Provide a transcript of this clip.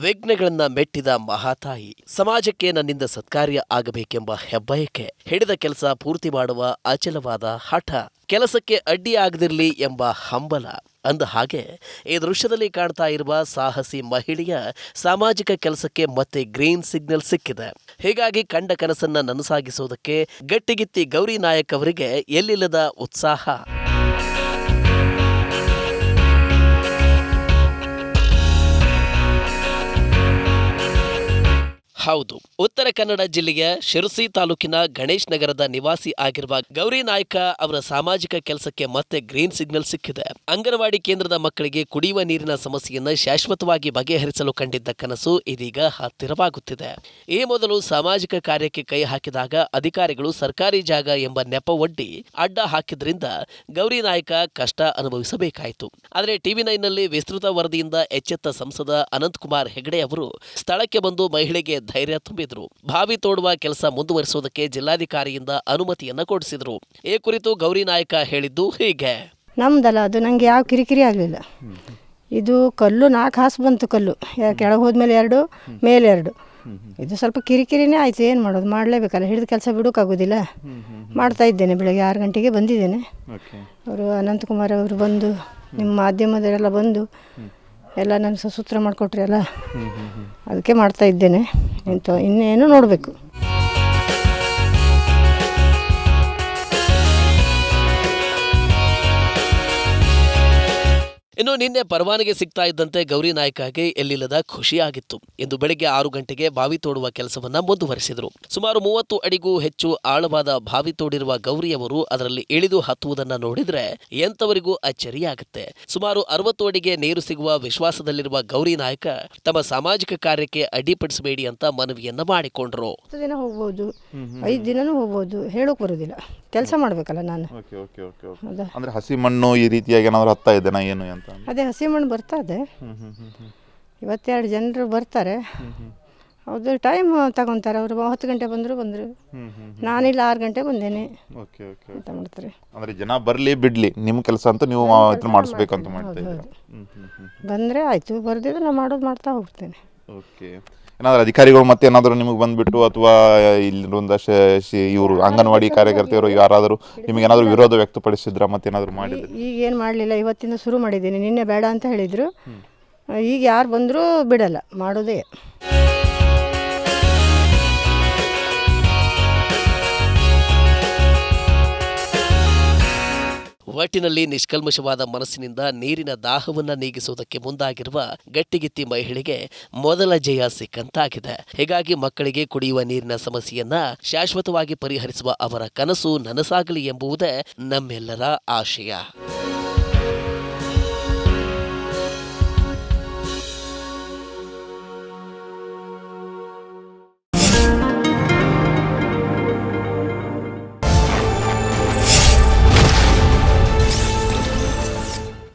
ವಿಘ್ನಗಳನ್ನ ಮೆಟ್ಟಿದ ಮಹಾತಾಯಿ, ಸಮಾಜಕ್ಕೆ ನನ್ನಿಂದ ಸತ್ಕಾರ್ಯ ಆಗಬೇಕೆಂಬ ಹೆಬ್ಬಯಕೆ ಹಿಡಿದ ಕೆಲಸ ಪೂರ್ತಿ ಮಾಡುವ ಅಚಲವಾದ ಹಠ, ಕೆಲಸಕ್ಕೆ ಅಡ್ಡಿ ಆಗದಿರಲಿ ಎಂಬ ಹಂಬಲ. ಅಂದ ಹಾಗೆ ಈ ದೃಶ್ಯದಲ್ಲಿ ಕಾಣ್ತಾ ಇರುವ ಸಾಹಸಿ ಮಹಿಳೆಯ ಸಾಮಾಜಿಕ ಕೆಲಸಕ್ಕೆ ಮತ್ತೆ ಗ್ರೀನ್ ಸಿಗ್ನಲ್ ಸಿಕ್ಕಿದೆ. ಹೀಗಾಗಿ ಕಂಡ ಕನಸನ್ನ ನನಸಾಗಿಸುವುದಕ್ಕೆ ಗಟ್ಟಿಗಿತ್ತಿ ಗೌರಿ ನಾಯಕ್ ಅವರಿಗೆ ಎಲ್ಲಿಲ್ಲದ ಉತ್ಸಾಹ. ಹೌದು. ಉತ್ತರ ಕನ್ನಡ ಜಿಲ್ಲೆಯ ಶಿರಸಿ ತಾಲೂಕಿನ ಗಣೇಶ್ ನಗರದ ನಿವಾಸಿ ಆಗಿರುವ ಗೌರಿ ನಾಯ್ಕ ಅವರ ಸಾಮಾಜಿಕ ಕೆಲಸಕ್ಕೆ ಮತ್ತೆ ಗ್ರೀನ್ ಸಿಗ್ನಲ್ ಸಿಕ್ಕಿದೆ. ಅಂಗನವಾಡಿ ಕೇಂದ್ರದ ಮಕ್ಕಳಿಗೆ ಕುಡಿಯುವ ನೀರಿನ ಸಮಸ್ಯೆಯನ್ನು ಶಾಶ್ವತವಾಗಿ ಬಗೆಹರಿಸಲು ಕಂಡಿದ್ದ ಕನಸು ಇದೀಗ ಹತ್ತಿರವಾಗುತ್ತಿದೆ. ಈ ಮೊದಲು ಸಾಮಾಜಿಕ ಕಾರ್ಯಕ್ಕೆ ಕೈ ಹಾಕಿದಾಗ ಅಧಿಕಾರಿಗಳು ಸರ್ಕಾರಿ ಜಾಗ ಎಂಬ ನೆಪ ಒಡ್ಡಿ ಅಡ್ಡ ಹಾಕಿದ್ರಿಂದ ಗೌರಿ ನಾಯ್ಕ ಕಷ್ಟ ಅನುಭವಿಸಬೇಕಾಯಿತು. ಆದರೆ ಟಿವಿ ನೈನ್ನಲ್ಲಿ ವಿಸ್ತೃತ ವರದಿಯಿಂದ ಎಚ್ಚೆತ್ತ ಸಂಸದ ಅನಂತಕುಮಾರ್ ಹೆಗಡೆ ಅವರು ಸ್ಥಳಕ್ಕೆ ಬಂದು ಮಹಿಳೆಗೆ ಧೈರ್ಯ ತುಂಬಿದ್ರು. ಬಾವಿ ತೋಡುವ ಕೆಲಸ ಮುಂದುವರಿಸುವುದಕ್ಕೆ ಜಿಲ್ಲಾಧಿಕಾರಿಯಿಂದ ಅನುಮತಿಯನ್ನ ಕೊಡಿಸಿದ್ರು. ಈ ಕುರಿತು ಗೌರಿ ನಾಯಕ ಹೇಳಿದ್ದು ಹೀಗೆ. ನಮ್ದಲ್ಲ ಅದು ನನಗೆ ಯಾವ ಕಿರಿಕಿರಿ ಆಗಲಿಲ್ಲ. ಇದು ಕಲ್ಲು ನಾಲ್ಕು ಹಾಸು ಬಂತು ಕಲ್ಲು. ಯಾ- ಕೆಳಗೆ ಹೋದ್ಮೇಲೆ ಎರಡು ಮೇಲೆ ಎರಡು. ಇದು ಸ್ವಲ್ಪ ಕಿರಿಕಿರಿನೇ ಆಯಿತು ಏನು ಮಾಡೋದು? ಮಾಡಲೇಬೇಕಲ್ಲ ಹಿಡಿದ ಕೆಲಸ ಬಿಡೋಕ್ಕಾಗೋದಿಲ್ಲ ಮಾಡ್ತಾ ಇದ್ದೇನೆ ಬೆಳಗ್ಗೆ ಆರು ಗಂಟೆಗೆ ಬಂದಿದ್ದೇನೆ. ಓಕೆ. ಅವರು ಅನಂತಕುಮಾರ್ ಅವರು ಬಂದು ನಿಮ್ಮ ಮಾಧ್ಯಮದವರೆಲ್ಲ ಬಂದು ಎಲ್ಲ ನನ್ನ ಸಸೂತ್ರ ಮಾಡಿಕೊಟ್ರಿ ಅಲ್ಲ? ಅದಕ್ಕೆ ಮಾಡ್ತಾ ಇದ್ದೇನೆ. ಎಂತ ಇನ್ನೇನು ನೋಡಬೇಕು. ಇನ್ನು ನಿನ್ನೆ ಪರವಾನಗಿ ಸಿಗ್ತಾ ಇದ್ದಂತೆ ಗೌರಿ ನಾಯ್ಕಗೆ ಎಲ್ಲಿಲ್ಲದ ಖುಷಿಯಾಗಿತ್ತು. ಇಂದು ಬೆಳಗ್ಗೆ ಆರು ಗಂಟೆಗೆ ಬಾವಿ ತೋಡುವ ಕೆಲಸವನ್ನ ಮುಂದುವರೆಸಿದರು. ಸುಮಾರು ಮೂವತ್ತು ಅಡಿಗೂ ಹೆಚ್ಚು ಆಳವಾದ ಬಾವಿ ತೋಡಿರುವ ಗೌರಿಯವರು ಅದರಲ್ಲಿ ಇಳಿದು ಹತ್ತುವುದನ್ನ ನೋಡಿದ್ರೆ ಎಂತವರಿಗೂ ಅಚ್ಚರಿಯಾಗುತ್ತೆ. ಸುಮಾರು ಅರವತ್ತು ಅಡಿಗೆ ನೀರು ಸಿಗುವ ವಿಶ್ವಾಸದಲ್ಲಿರುವ ಗೌರಿ ನಾಯ್ಕ ತಮ್ಮ ಸಾಮಾಜಿಕ ಕಾರ್ಯಕ್ಕೆ ಅಡ್ಡಿಪಡಿಸಬೇಡಿ ಅಂತ ಮನವಿಯನ್ನ ಮಾಡಿಕೊಂಡ್ರು. ಹತ್ತು ದಿನ ಹೋಗ್ಬೋದು. ಐದು ದಿನನೂ ಹೋಗ್ಬೋದು. ಹೇಳೋಕೆ ಬರೋದಿಲ್ಲ. ಕೆಲಸ ಮಾಡಬೇಕಲ್ಲ ನಾನು. Okay okay okay okay. ಹೌದಾ ಅಂದ್ರೆ ಹಸಿ ಮಣ್ಣು ಈ ರೀತಿಯಾಗಿ ಏನಾದ್ರು ಹತ್ತಾ ಇದ್ದೇನಾ ಏನು ಅಂತ? ಅದೇ ಹಸಿ ಮಣ್ಣು ಬರ್ತಾ ಇದೆ ಹ್ಮ್ ಹ್ಮ್ ಹ್ಮ್ ಹ್ಮ್. ಇವತ್ತೆರಡು ಜನರು ಬರ್ತಾರೆ. ಹೌದು ಟೈಮ್ ತಗೊತಾರೆ ಅವರು. ಹತ್ತು ಗಂಟೆ ಬಂದರು ಬಂದರು. ನಾನಿಲ್ಲ ಆರು ಗಂಟೆ ಬಂದೇನೆ. ಓಕೆ ಓಕೆ ಅಂತ ಮಾಡ್ತಾರೆ? ಅಂದ್ರೆ ಜನ ಬರಲಿ ಬಿಡ್ಲಿ ನಿಮ್ಮ ಕೆಲಸ ಅಂತ ನೀವು ಇದನ್ನ ಮಾಡಿಸ್ಬೇಕು ಅಂತ ಮಾಡ್ತೀವಿ. ಬಂದರೆ ಆಯಿತು ಬರ್ದಿದ್ರೆ ನಾನು ಮಾಡೋದು ಮಾಡ್ತಾ ಹೋಗ್ತೇನೆ. ಓಕೆ. ಏನಾದ್ರು ಅಧಿಕಾರಿಗಳು ಮತ್ತೆ ಏನಾದರೂ ನಿಮಗೆ ಬಂದ್ಬಿಟ್ಟು ಅಥವಾ ಇಲ್ಲಿರುವಂತ ಇವರು ಅಂಗನವಾಡಿ ಕಾರ್ಯಕರ್ತೆಯರು ಯಾರಾದರೂ ನಿಮಗೆ ಏನಾದರೂ ವಿರೋಧ ವ್ಯಕ್ತಪಡಿಸಿದ್ರ ಮತ್ತೆ ಏನಾದರೂ ಮಾಡಿದ್ರು? ಈಗ ಏನು ಮಾಡಲಿಲ್ಲ ಇವತ್ತಿಂದ ಶುರು ಮಾಡಿದ್ದೀನಿ. ನಿನ್ನೆ ಬೇಡ ಅಂತ ಹೇಳಿದರು. ಈಗ ಯಾರು ಬಂದರೂ ಬಿಡಲ್ಲ ಮಾಡೋದೇ. ಒಟ್ಟಿನಲ್ಲಿ ನಿಷ್ಕಲ್ಮಶವಾದ ಮನಸ್ಸಿನಿಂದ ನೀರಿನ ದಾಹವನ್ನ ನೀಗಿಸುವುದಕ್ಕೆ ಮುಂದಾಗಿರುವ ಗಟ್ಟಿಗಿತ್ತಿ ಮಹಿಳೆಗೆ ಮೊದಲ ಜಯ ಸಿಕ್ಕಂತಾಗಿದೆ. ಹೀಗಾಗಿ ಮಕ್ಕಳಿಗೆ ಕುಡಿಯುವ ನೀರಿನ ಸಮಸ್ಯೆಯನ್ನ ಶಾಶ್ವತವಾಗಿ ಪರಿಹರಿಸುವ ಅವರ ಕನಸು ನನಸಾಗಲಿ ಎಂಬುವುದೇ ನಮ್ಮೆಲ್ಲರ ಆಶಯ.